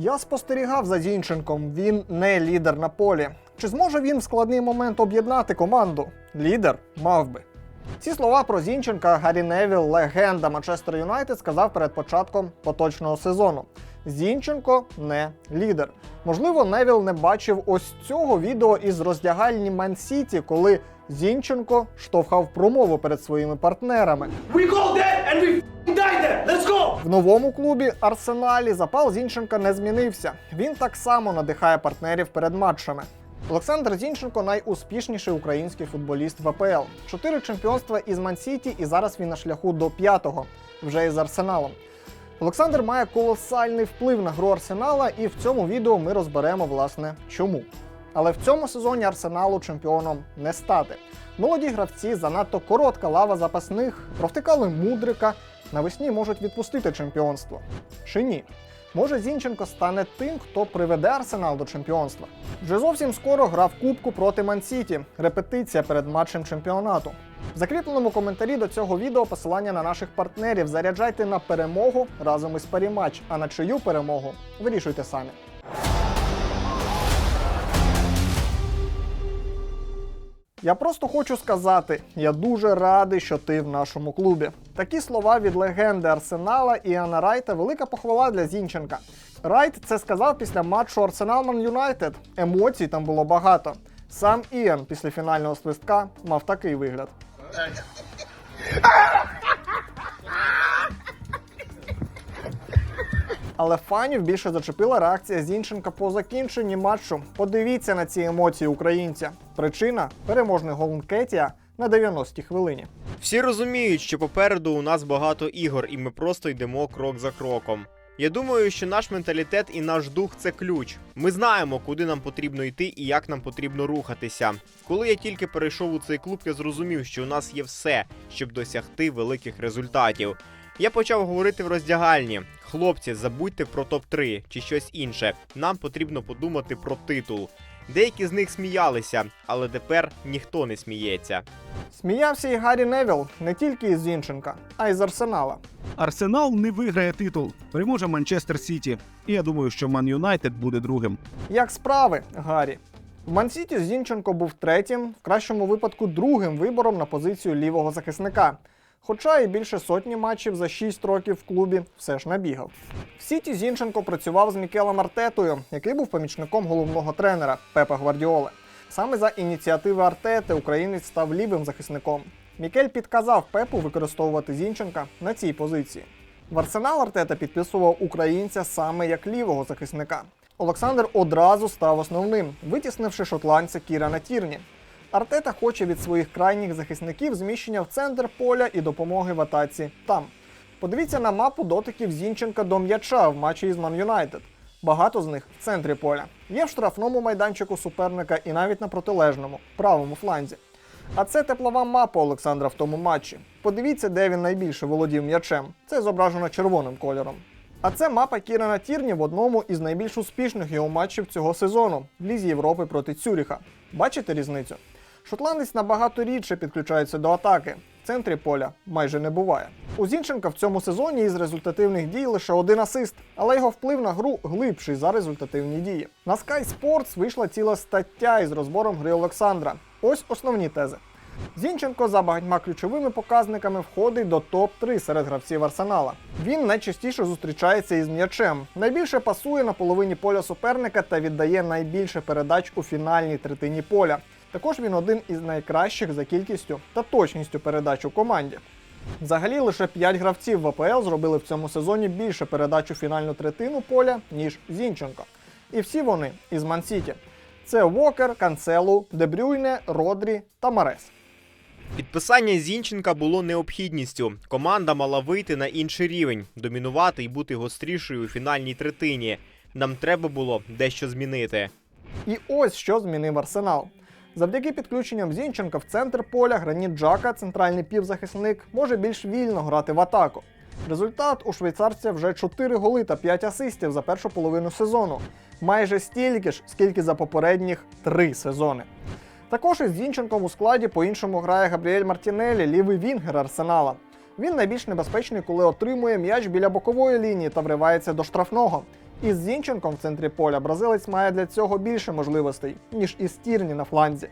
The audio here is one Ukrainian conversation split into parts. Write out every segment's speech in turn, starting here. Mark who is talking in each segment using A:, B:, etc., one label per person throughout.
A: Я спостерігав за Зінченком. Він не лідер на полі. Чи зможе він в складний момент об'єднати команду? Лідер мав би. Ці слова про Зінченка Гаррі Невіл, легенда Манчестер Юнайтед, сказав перед початком поточного сезону. Зінченко не лідер. Можливо, Невіл не бачив ось цього відео із роздягальні Ман-Сіті, коли Зінченко штовхав промову перед своїми партнерами.
B: We go there and we. Let's go.
A: В новому клубі Арсеналі запал Зінченка не змінився. Він так само надихає партнерів перед матчами. Олександр Зінченко найуспішніший український футболіст в АПЛ. Чотири чемпіонства із Ман-Сіті, і зараз він на шляху до п'ятого, вже із Арсеналом. Олександр має колосальний вплив на гру Арсенала, і в цьому відео ми розберемо, власне, чому. Але в цьому сезоні Арсеналу чемпіоном не стати. Молоді гравці занадто коротка лава запасних, провтикали мудрика. Навесні можуть відпустити чемпіонство. Чи ні? Може, Зінченко стане тим, хто приведе Арсенал до чемпіонства. Вже зовсім скоро гра в Кубку проти Ман-Сіті. Репетиція перед матчем чемпіонату. В закріпленому коментарі до цього відео посилання на наших партнерів. Заряджайте на перемогу разом із Паріматч, а на чию перемогу вирішуйте самі. Я просто хочу сказати, я дуже радий, що ти в нашому клубі. Такі слова від легенди Арсенала Іана Райта велика похвала для Зінченка. Райт це сказав після матчу Арсенал Ман Юнайтед. Емоцій там було багато. Сам Іан після фінального свистка мав такий вигляд. Але фанів більше зачепила реакція Зінченка по закінченні матчу. Подивіться на ці емоції українця. Причина переможний гол Нкетія на 90-й хвилині.
C: Всі розуміють, що попереду у нас багато ігор, і ми просто йдемо крок за кроком. Я думаю, що наш менталітет і наш дух це ключ. Ми знаємо, куди нам потрібно йти і як нам потрібно рухатися. Коли я тільки перейшов у цей клуб, я зрозумів, що у нас є все, щоб досягти великих результатів. Я почав говорити в роздягальні: хлопці, забудьте про топ-3 чи щось інше. Нам потрібно подумати про титул. Деякі з них сміялися, але тепер ніхто не сміється.
A: Сміявся і Гаррі Невіл не тільки із Зінченка, а й з Арсенала.
D: Арсенал не виграє титул, переможе Манчестер Сіті. І я думаю, що Ман Юнайтед буде другим.
A: Як справи, Гаррі? В Мансіті Зінченко був третім, в кращому випадку другим вибором на позицію лівого захисника. Хоча і більше сотні матчів за 6 років в клубі все ж набігав. В Сіті Зінченко працював з Мікелом Артетою, який був помічником головного тренера Пепа Гвардіоли. Саме за ініціативи Артети українець став лівим захисником. Мікель підказав Пепу використовувати Зінченка на цій позиції. В Арсенал Артета підписував українця саме як лівого захисника. Олександр одразу став основним, витіснивши шотландця Кірана Тірні. Артета хоче від своїх крайніх захисників зміщення в центр поля і допомоги в атаці там. Подивіться на мапу дотиків Зінченка до м'яча в матчі із Ман Юнайтед. Багато з них в центрі поля. Є в штрафному майданчику суперника і навіть на протилежному, правому фланзі. А це теплова мапа Олександра в тому матчі. Подивіться, де він найбільше володів м'ячем. Це зображено червоним кольором. А це мапа Кірана Тірні в одному із найбільш успішних його матчів цього сезону в Лізі Європи проти Цюріха. Бачите різницю? Шотландець набагато рідше підключається до атаки. В центрі поля майже не буває. У Зінченка в цьому сезоні із результативних дій лише один асист, але його вплив на гру глибший за результативні дії. На Sky Sports вийшла ціла стаття із розбором гри Олександра. Ось основні тези. Зінченко за багатьма ключовими показниками входить до топ-3 серед гравців Арсенала. Він найчастіше зустрічається із м'ячем, найбільше пасує на половині поля суперника та віддає найбільше передач у фінальній третині поля. Також він один із найкращих за кількістю та точністю передач у команді. Взагалі лише 5 гравців в АПЛ зробили в цьому сезоні більше передач у фінальну третину поля, ніж Зінченко. І всі вони із Мансіті. Це Вокер, Канцелу, Дебрюйне, Родрі та Марес.
C: Підписання Зінченка було необхідністю. Команда мала вийти на інший рівень, домінувати і бути гострішою у фінальній третині. Нам треба було дещо змінити.
A: І ось що змінив Арсенал. Завдяки підключенням Зінченка в центр поля Граніт Джака, центральний півзахисник, може більш вільно грати в атаку. Результат у швейцарця вже 4 голи та 5 асистів за першу половину сезону. Майже стільки ж, скільки за попередніх 3 сезони. Також із Зінченком у складі по-іншому грає Габріель Мартінелі, лівий вінгер Арсенала. Він найбільш небезпечний, коли отримує м'яч біля бокової лінії та вривається до штрафного. Із Зінченком в центрі поля бразилець має для цього більше можливостей, ніж із Тірні на фланзі.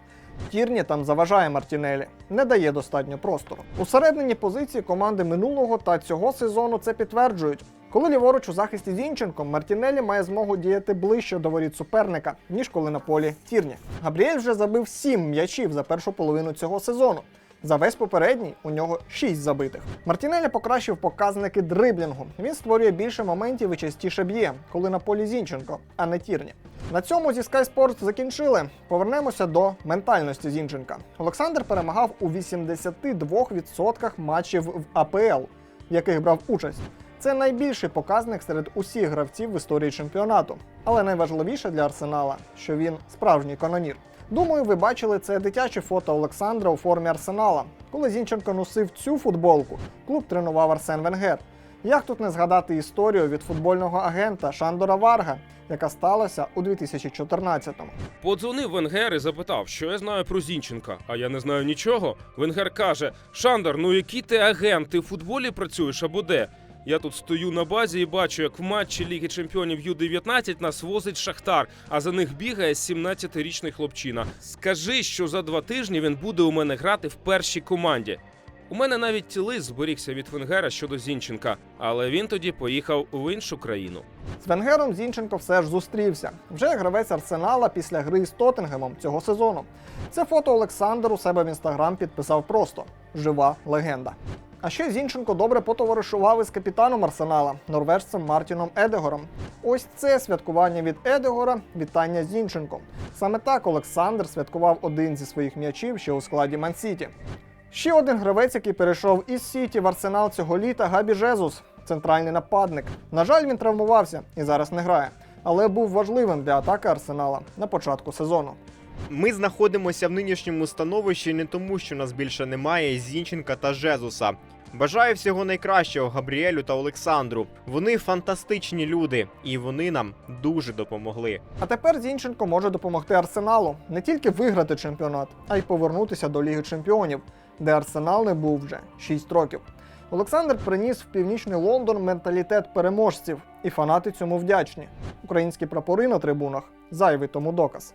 A: Тірні там заважає Мартінелі, не дає достатньо простору. Усередині позиції команди минулого та цього сезону це підтверджують. Коли ліворуч у захисті Зінченком, Мартінелі має змогу діяти ближче до воріт суперника, ніж коли на полі Тірні. Габріель вже забив 7 м'ячів за першу половину цього сезону. За весь попередній у нього 6 забитих. Мартінелі покращив показники дриблінгу. Він створює більше моментів і частіше б'є, коли на полі Зінченко, а не Тірні. На цьому зі Sky Sports закінчили. Повернемося до ментальності Зінченка. Олександр перемагав у 82% матчів в АПЛ, в яких брав участь. Це найбільший показник серед усіх гравців в історії чемпіонату. Але найважливіше для Арсенала, що він справжній канонір. Думаю, ви бачили це дитяче фото Олександра у формі Арсенала. Коли Зінченко носив цю футболку, клуб тренував Арсен Венгер. Як тут не згадати історію від футбольного агента Шандора Варга, яка сталася у 2014-му.
E: Подзвонив Венгер і запитав, що я знаю про Зінченка. А я не знаю нічого. Венгер каже: Шандор, ну який ти агент? Ти в футболі працюєш або де? Я тут стою на базі і бачу, як в матчі Ліги Чемпіонів Ю-19 нас возить Шахтар, а за них бігає 17-річний хлопчина. Скажи, що за два тижні він буде у мене грати в першій команді. У мене навіть лист зберігся від Венгера щодо Зінченка, але він тоді поїхав в іншу країну.
A: З Венгером Зінченко все ж зустрівся. Вже гравець Арсенала після гри з Тоттенгемом цього сезону. Це фото Олександр у себе в інстаграм підписав просто жива легенда. А ще Зінченко добре потоваришував із капітаном Арсенала, норвежцем Мартіном Едегором. Ось це святкування від Едегора, вітання з Зінченком. Саме так Олександр святкував один зі своїх м'ячів ще у складі Мансіті. Ще один гравець, який перейшов із Сіті в Арсенал цього літа, Габі Жезус, центральний нападник. На жаль, він травмувався і зараз не грає, але був важливим для атаки Арсенала на початку сезону.
C: Ми знаходимося в нинішньому становищі не тому, що нас більше немає Зінченка та Жезуса. Бажаю всього найкращого Габріелю та Олександру. Вони фантастичні люди, і вони нам дуже допомогли.
A: А тепер Зінченко може допомогти Арсеналу не тільки виграти чемпіонат, а й повернутися до Ліги Чемпіонів, де Арсенал не був вже 6 років. Олександр приніс в північний Лондон менталітет переможців, і фанати цьому вдячні. Українські прапори на трибунах зайвий тому доказ.